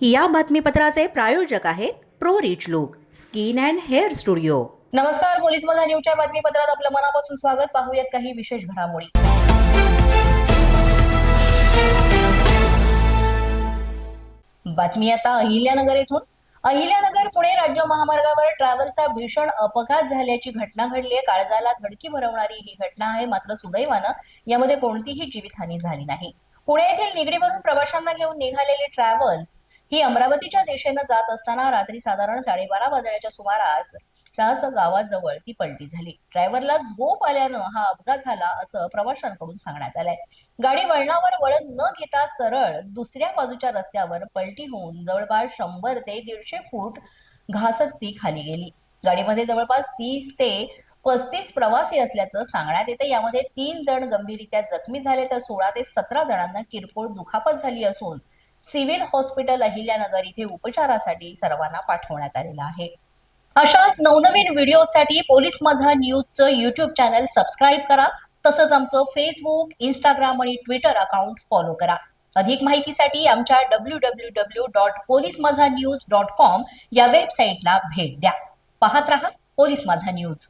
या बातमीपत्राचे प्रायोजक आहेत pro rich look skin and hair studio. नमस्कार पोलीस मधा न्यूजच्या बातमीपत्रात आपलं मनापासून स्वागत. पाहूयात काही विशेष घडामोडी. बातमी आता अहिल्यानगर येथून. अहिल्यानगर पुणे राज्य महामार्गावर ट्रॅव्हल्सचा भीषण अपघात झाल्याची घटना घडली आहे. काळजाला धडकी भरवणारी ही घटना आहे. मात्र सुदैवानं यामध्ये कोणतीही जीवितहानी झाली नाही. पुणे येथील निगडीवरून प्रवाशांना घेऊन निघालेली ट्रॅव्हल्स ही अमरावतीच्या दिशेनं जात असताना रात्री साधारण साडेबारा वाजण्याच्या सुमारास शाहस गावाजवळ ती पलटी झाली. ड्रायव्हरला झोप आल्यानं हा अपघात झाला असं प्रवाशांकडून सांगण्यात आलंय. गाडी वळणावर वळण न घेता सरळ दुसऱ्या बाजूच्या रस्त्यावर पलटी होऊन जवळपास शंभर ते दीडशे फूट घासत ती खाली गेली. गाडीमध्ये जवळपास तीस ते पस्तीस प्रवासी असल्याचं सांगण्यात येतं. यामध्ये तीन जण गंभीररित्या जखमी झाले तर सोळा ते सतरा जणांना किरकोळ दुखापत झाली असून सिव्हिल हॉस्पिटल अहिल्यानगर इथे उपचारासाठी सर्वांना पाठवण्यात आलेलं आहे. अशाच नवनवीन व्हिडिओसाठी पोलीस माझा न्यूजचं युट्यूब चॅनल सबस्क्राईब करा. तसंच आमचं फेसबुक इंस्टाग्राम आणि ट्विटर अकाउंट फॉलो करा. अधिक माहितीसाठी आमच्या W W W dot police Majha news dot com या वेबसाईटला भेट द्या. पाहत रहा पोलीस माझा न्यूज.